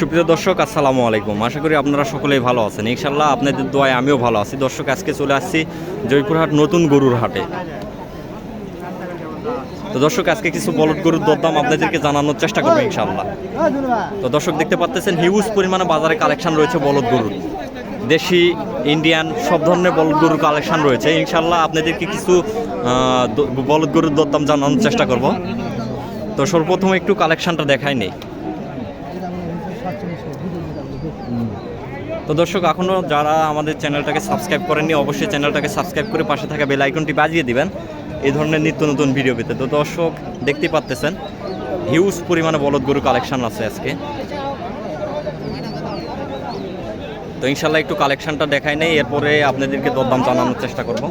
সুপ্রিয় দর্শক, আসসালামু আলাইকুম। আশা করি আপনারা সকলেই ভালো আছেন। ইনশাল্লাহ আপনাদের দোয়ায় আমিও ভালো আছি। দর্শক, আজকে চলে আসছি জয়পুরহাট নতুন গরুর হাটে। তো দর্শক, আজকে কিছু বলদ গরুর দরদাম আপনাদেরকে জানানোর চেষ্টা করব ইনশাল্লাহ তো দর্শক, দেখতে পাচ্ছেন হিউজ পরিমাণে বাজারে কালেকশন রয়েছে বলদ গরুর। দেশি ইন্ডিয়ান সব ধরনের বলদ গরুর কালেকশন রয়েছে। ইনশাল্লাহ আপনাদেরকে কিছু বলদ গরুর দরদাম জানানোর চেষ্টা করব। তো সর্বপ্রথম একটু কালেকশনটা দেখাই নেই। তো দর্শক এখনও যারা আমাদের চ্যানেলটাকে সাবস্ক্রাইব করেননি, অবশ্যই চ্যানেলটাকে সাবস্ক্রাইব করে পাশে থাকা বেল আইকনটি বাজিয়ে দিবেন এই ধরনের নিত্য নতুন ভিডিও পেতে। তো দর্শক দেখতে পাচ্তেছেন হিউজ পরিমাণে বলদ গরু কালেকশান আছে আজকে। তো ইনশাল্লাহ একটু কালেকশানটা দেখাই নেই, এরপরে আপনাদেরকে দরদাম জানানোর চেষ্টা করব।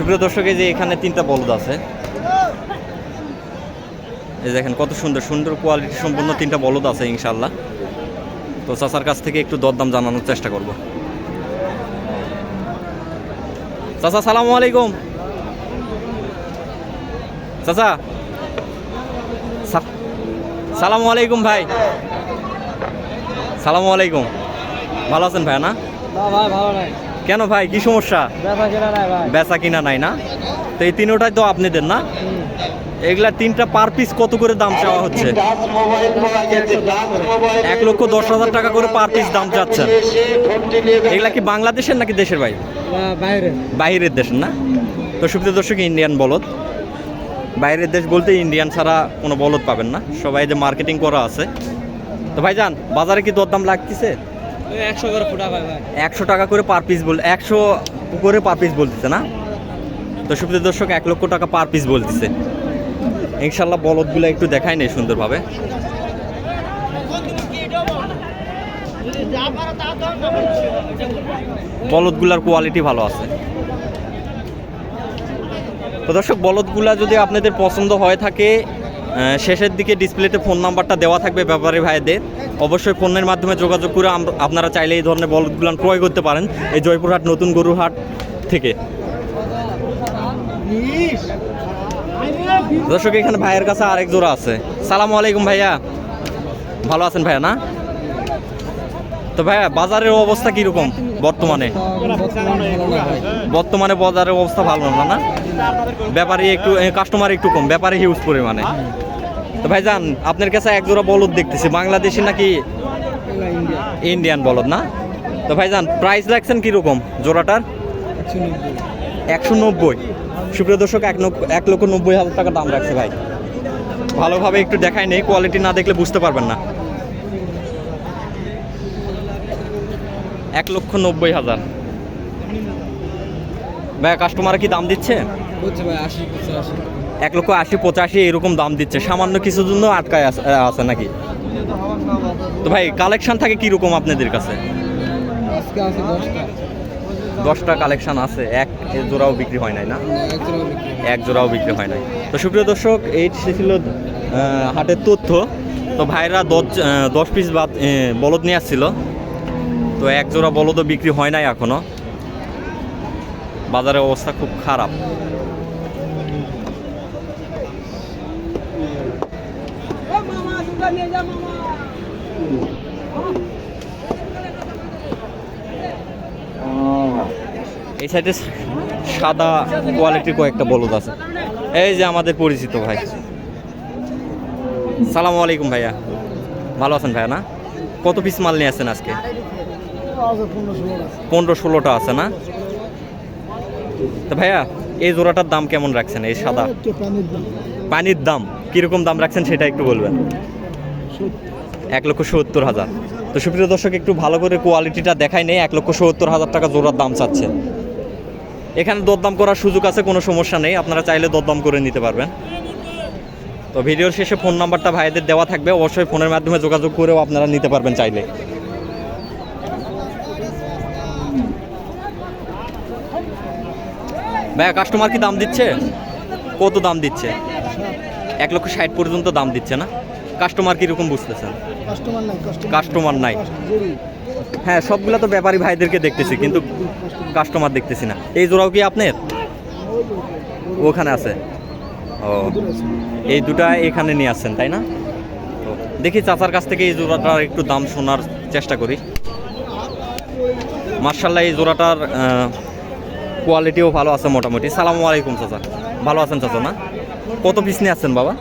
সুপ্রিয় দর্শক যে এখানে তিনটা বলদ আছে। এই দেখেন কত সুন্দর সুন্দর কোয়ালিটি সম্পন্ন তিনটা বলদ আছে ইনশাল্লাহ তো চাচার কাছ থেকে একটু দরদাম জানানোর চেষ্টা করব। চাচা সালামু আলাইকুম। চাচা। সালামু আলাইকুম ভাই। সালামু আলাইকুম। ভালো আছেন ভাই না? না ভাই, ভালো নাই। কেন ভাই? কি সমস্যা? বেচা কিনা নাই না? তো এই তিনোটাই তো আপনাদের না? এগুলা তিনটা পার পিস কত করে দাম চাওয়া হচ্ছে? এক লক্ষ দশ হাজার টাকা করে পার পিস দাম চাচ্ছেন এগুলা কি বাংলাদেশের নাকি দেশের ভাই? বাইরে বাইরের। দেশের না? তো সুপ্রিয় দর্শক ইন্ডিয়ান বলদ। বাইরের দেশ বলতে ইন্ডিয়ান ছাড়া কোনো বলদ পাবেন না। সবাই যে মার্কেটিং করা আছে। তো ভাইজান বাজারে কি দরদাম লাগতেছে? একশো টাকা করে পার পিস বল একশো করে পার পিস বলতেছে না? সুপ্রিয় দর্শক, এক লক্ষ টাকা পার পিস বলতেছে। ইনশাল্লাহ বলদগুলো একটু দেখাই নেই সুন্দরভাবে। বলদগুলার কোয়ালিটি ভালো আছে। তো দর্শক, বলদগুলা যদি আপনাদের পছন্দ হয়ে থাকে শেষের দিকে ডিসপ্লেতে ফোন নাম্বারটা দেওয়া থাকবে ব্যাপারী ভাইদের। অবশ্যই ফোনের মাধ্যমে যোগাযোগ করে আপনারা চাইলে এই ধরনের বলদগুলান ক্রয় করতে পারেন এই জয়পুরহাট নতুন গরুহাট থেকে। দর্শক, এখানে ভাইয়ের কাছে আরেক জোড়া আছে। সালাম আলাইকুম ভাইয়া। ভালো আছেন ভাইয়া না? তো ভাইয়া, বাজারের অবস্থা কীরকম বর্তমানে? বর্তমানে বাজারের অবস্থা ভালো না না? ব্যাপারী একটু কাস্টমার একটু কম, ব্যাপারে হিউজ পরিমাণে। তো ভাইজান, আপনার কাছে এক জোড়া বলদ দেখতেছি, বাংলাদেশি নাকি ইন্ডিয়ান বলদ না? তো ভাইজান প্রাইস রাখছেন কীরকম জোড়াটার? একশো নব্বই। সুপ্রিয় দর্শক, এক এক লক্ষ নব্বই হাজার টাকা দাম রাখছে ভাই। ভালোভাবে একটু দেখাই নেই কোয়ালিটি না দেখলে বুঝতে পারবেন না। এক লক্ষ নব্বই হাজার। ভাই কাস্টমার কি দাম দিচ্ছে? এক লক্ষ আশি পঁচাশি এরকম দাম দিচ্ছে। সামান্য কিছুর জন্য আটকায় আছে আছে নাকি? তো ভাই কালেকশন থাকে কীরকম আপনাদের কাছে? দশটা। কালেকশন আছে এক জোড়াও বিক্রি হয় নাই না? এক জোড়াও বিক্রি হয় নাই। তো সুপ্রিয় দর্শক এই ছিল হাটের তথ্য। তো ভাইরা দশ দশ পিস বলদ নিয়ে আসছিল। তো এক জোড়া বলদও বিক্রি হয় নাই এখনও। বাজারের অবস্থা খুব খারাপ। এই সাইডে সাদা কোয়ালিটির কয়েকটা বলদ আছে। এই যে আমাদের পরিচিত ভাই। সালাম আলাইকুম ভাইয়া। ভালো আছেন ভাইয়া না? কত পিস মাল নিয়ে আসেন আজকে? পনেরো ষোলোটা আছে না? তো ভাইয়া এই জোড়াটার দাম কেমন রাখছেন? এই সাদা? পানির দাম। কীরকম দাম রাখছেন সেটা একটু বলবেন। এক লক্ষ সত্তর হাজার। তো সুপ্রিয় দর্শক একটু ভালো করে কোয়ালিটিটা দেখাই নেই এক লক্ষ সত্তর হাজার টাকা জোড়ার দাম চাচ্ছে এখানে দরদাম করার সুযোগ আছে কোনো সমস্যা নেই। আপনারা চাইলে দরদাম করে নিতে পারবেন। তো ভিডিওর শেষে ফোন নাম্বারটা ভাইদের দেওয়া থাকবে। অবশ্যই ফোনের মাধ্যমে যোগাযোগ করেও আপনারা নিতে পারবেন চাইলে। ভাইয়া কাস্টমার কি দাম দিচ্ছে? কত দাম দিচ্ছে? এক লক্ষ ষাট পর্যন্ত দাম দিচ্ছে না? কাস্টমার কীরকম বুঝতেছেন? কাস্টমার নাই হ্যাঁ সবগুলো তো ব্যাপারী ভাইদেরকে দেখতেছি কিন্তু কাস্টমার দেখতেছি না। এই জোড়াও কি আপনার? ওখানে আছে। ও এই দুটা এখানে নিয়ে আসছেন তাই না? দেখি চাচার কাছ থেকে এই জোড়াটার একটু দাম শোনার চেষ্টা করি। মার্শাল্লাহ এই জোড়াটার কোয়ালিটিও ভালো আছে মোটামুটি। সালামু আলাইকুম, চাচা। ভালো আছেন চাচা, না? কত পিস নিয়ে আসছেন বাবা?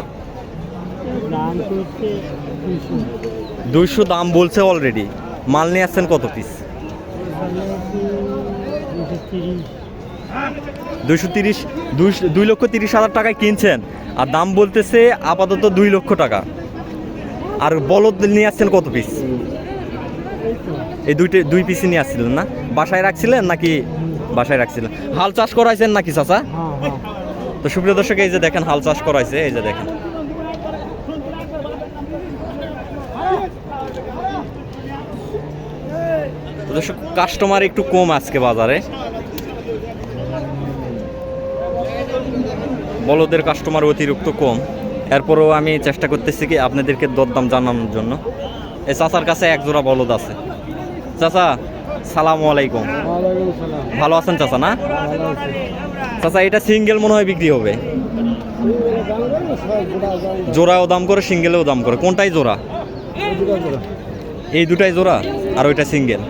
দুইশো দাম বলছে অলরেডি মাল নিয়ে আসছেন কত পিস দুইশো তিরিশ দুইশো দুই লক্ষ তিরিশ হাজার টাকায় কিনছেন। আর দাম বলতেছে আপাতত দুই লক্ষ টাকা। আর বলদ নিয়ে আসছেন কত পিস এই দুইটা, দুই পিসই নিয়ে আসছিলেন, না? বাসায় রাখছিলেন নাকি বাসায় রাখছিলেন হাল চাষ করাইছেন নাকি চাচা? তো সুপ্রিয় দর্শক এই যে দেখেন হাল চাষ করাইছে এই যে দেখেন। দর্শক কাস্টমার একটু কম আজকে বাজারে। বলদের কাস্টমার অতিরিক্ত কম। এরপরও আমি চেষ্টা করতেছি কি আপনাদেরকে দরদাম জানানোর জন্য। এই চাচার কাছে এক জোড়া বলদ আছে। চাচা সালাম আলাইকুম। ভালো আছেন চাচা, না? চাচা, এটা সিঙ্গেল মনে হয় বিক্রি হবে। জোড়াও দাম করে, সিঙ্গেলেও দাম করে। কোনটাই জোড়া? এই দুটাই জোড়া, আর ওইটা সিঙ্গেল।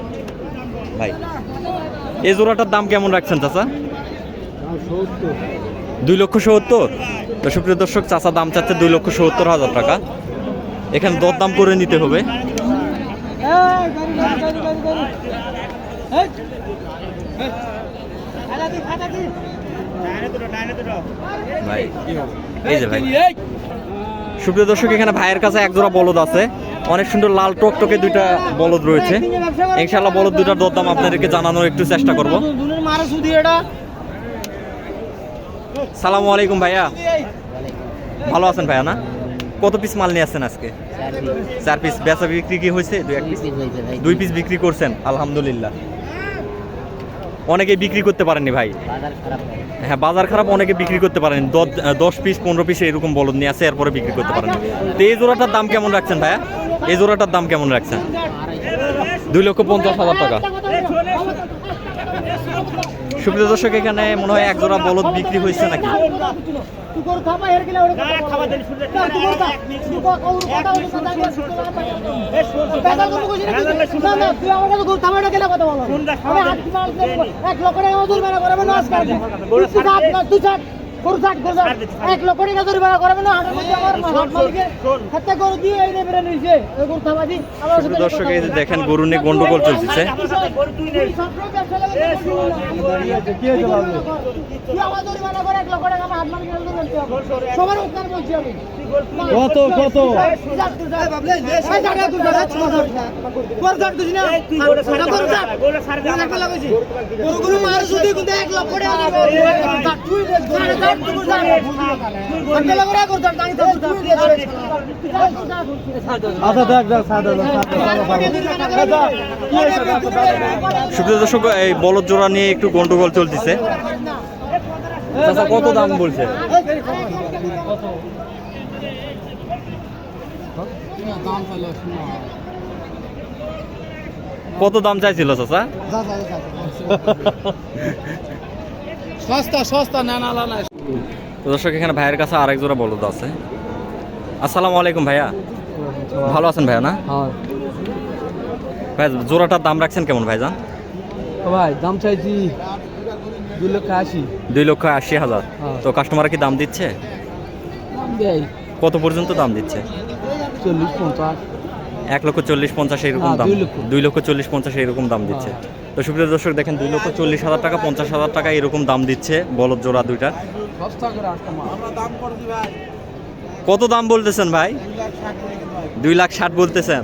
ভাই, এই জোড়াটার দাম কেমন রাখছেন চাচা? দুই লক্ষ সত্তর। তো সুপ্রিয় দর্শক, চাচা দাম চাচ্ছে দুই লক্ষ সত্তর হাজার টাকা। এখানে দর দাম করে নিতে হবে। ভাই এই যে ভাই। সুপ্রিয় দর্শক এখানে ভাইয়ের কাছে এক জোড়া বলদ আছে। অনেক সুন্দর লাল টকটকে দুইটা বলদ রয়েছে। ইনশাল্লাহ বলদ দুটার দরদাম আপনাদেরকে জানানোর একটু চেষ্টা করব। সালামু আলাইকুম ভাইয়া। ভালো আছেন ভাইয়া না? কত পিস মাল নিয়ে আসছেন আজকে? চার পিস বেচা বিক্রি কি হয়েছে? দুই এক পিস দুই পিস বিক্রি করছেন। আলহামদুলিল্লাহ। অনেকে বিক্রি করতে পারেননি ভাই। হ্যাঁ বাজার খারাপ, অনেকে বিক্রি করতে পারেন দশ- পিস, পনেরো পিস এরকম বলদ নিয়ে আছে, এরপরে বিক্রি করতে পারেন তো এই জোড়াটার দাম কেমন রাখছেন ভাইয়া? এই জোড়াটার দাম কেমন রাখছেন? দুই লক্ষ পঞ্চাশ হাজার টাকা। সুপ্রিয় দর্শক এখানে মনে হয় একজোড়া বলদ বিক্রি হয়েছে নাকি এক লক্ষ টাকা জরিমানা করবে না হাটের মধ্যে আমার হাট মালিকে হাতে গরু দিয়ে এই নেবে নিয়েছে ওই গরু থামাদি আমার দর্শক এই যে দেখেন গরু নিয়ে গন্ডগোল চলতেছে সবার উত্তর বলছি দেখ দেখ সাদা সুপ্রিয় দর্শক এই বলদ জোড়া নিয়ে একটু গন্ডগোল চলতেছে। কত দাম বলছে? কত দাম চাইছিল চাচা? সস্তা সস্তা না না না দর্শক এখানে ভাইয়ের কাছে আরেক জোড়া বলদ আছে। আসসালামু আলাইকুম ভাইয়া। ভালো আছেন ভাইয়া না? ভাই জোড়াটার দাম রাখছেন কেমন ভাইজান? ভাই দাম চাইছি দুই লক্ষ আশি। দুই লক্ষ আশি হাজার। তো কাস্টমার কি দাম দিচ্ছে? দেয়। কত পর্যন্ত দাম দিচ্ছে? চল্লিশ পঞ্চাশ। এক লক্ষ চল্লিশ পঞ্চাশ এরকম হ্যাঁ, দাম। দুই লক্ষ। চল্লিশ পঞ্চাশ এরকম দাম দিচ্ছে। তো সুপ্রিয় দর্শক দেখেন দুই লক্ষ চল্লিশ হাজার টাকা পঞ্চাশ হাজার টাকা এরকম দাম দিচ্ছে বলদ জোড়া দুইটা। কত দাম বলতেছেন ভাই? দুই লাখ ষাট বলতেছেন।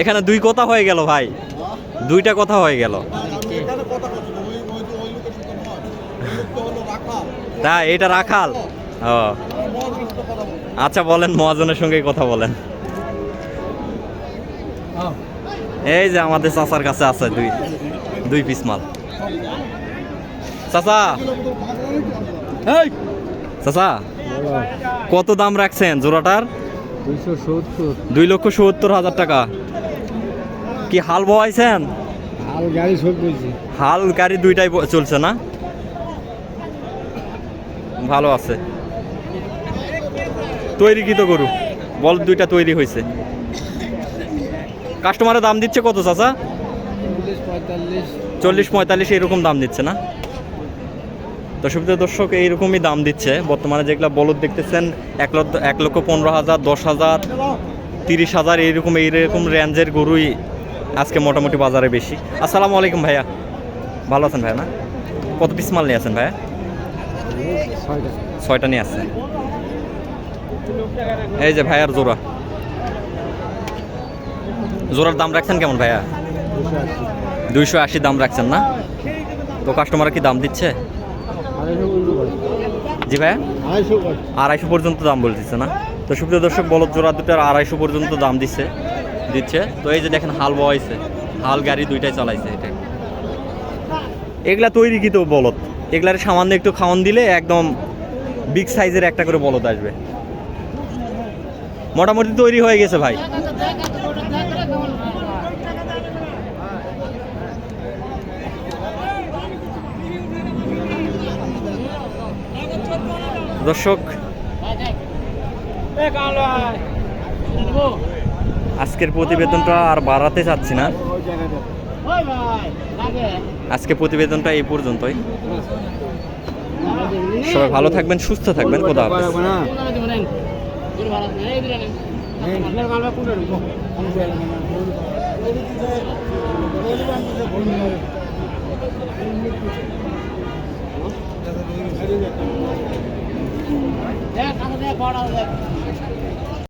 এখানে দুই কথা হয়ে গেল ভাই। দুইটা কথা হয়ে গেল। তা এটা রাখাল। ও। আচ্ছা বলেন মহাজনের সঙ্গে কথা বলেন। এই যে আমাদের চাচার কাছে আছে দুই দুই পিস মাল। চাচা। চাচা কত দাম রাখছেন জোড়াটার? দুই লক্ষ সত্তর হাজার টাকা। কি হাল বয়াইছেন আর গাড়ি সব হাল গাড়ি দুইটাই চলছে না? ভালো আছে। তৈরিকৃত গরু। বল দুইটা তৈরি হয়েছে। কাস্টমারের দাম দিচ্ছে কত, চাচা? চল্লিশ পঁয়তাল্লিশ, এরকম দাম দিচ্ছে না? সুবিধা দর্শক, এইরকমই দাম দিচ্ছে। বর্তমানে যেগুলো বলদ দেখতেছেন, এক লক্ষ এক লক্ষ পনেরো হাজার, দশ হাজার, তিরিশ হাজার, এইরকম এইরকম রেঞ্জের গরুই আজকে মোটামুটি বাজারে বেশি। আসসালামু আলাইকুম ভাইয়া। ভালো আছেন ভাইয়া না? কত পিস মাল নিয়ে আছেন ভাইয়া? ছয়টা ছয়টা নিয়ে আসছেন। এই যে ভাইয়ার জোড়া। জোড়ার দাম রাখছেন কেমন ভাইয়া? দুইশো আশি দাম রাখছেন না? তো কাস্টমার কি দাম দিচ্ছে? জি ভাইয়া? আড়াইশো পর্যন্ত দাম বলতেছে না? তো সুপ্রিয় দর্শক, বলদ জোড়া দুটার আড়াইশো পর্যন্ত দাম দিচ্ছে দিচ্ছে। তো এই যে দেখেন, হাল বয়েছে হাল গাড়ি দুইটাই চালাইছে এটা। এগুলা তৈরি কি তো বলদ? এগুলার সামান্য একটু খাওয়ান দিলে একদম বিগ সাইজের একটা করে বলদ আসবে। মোটামুটি তৈরি হয়ে গেছে ভাই। দর্শক, আজকের প্রতিবেদনটা আর বাড়াতে চাচ্ছি না। আজকে প্রতিবেদনটা এই পর্যন্তই। সবাই ভালো থাকবেন, সুস্থ থাকবেন কোথা হাফেজ পারবে না দেখ বড় দেখ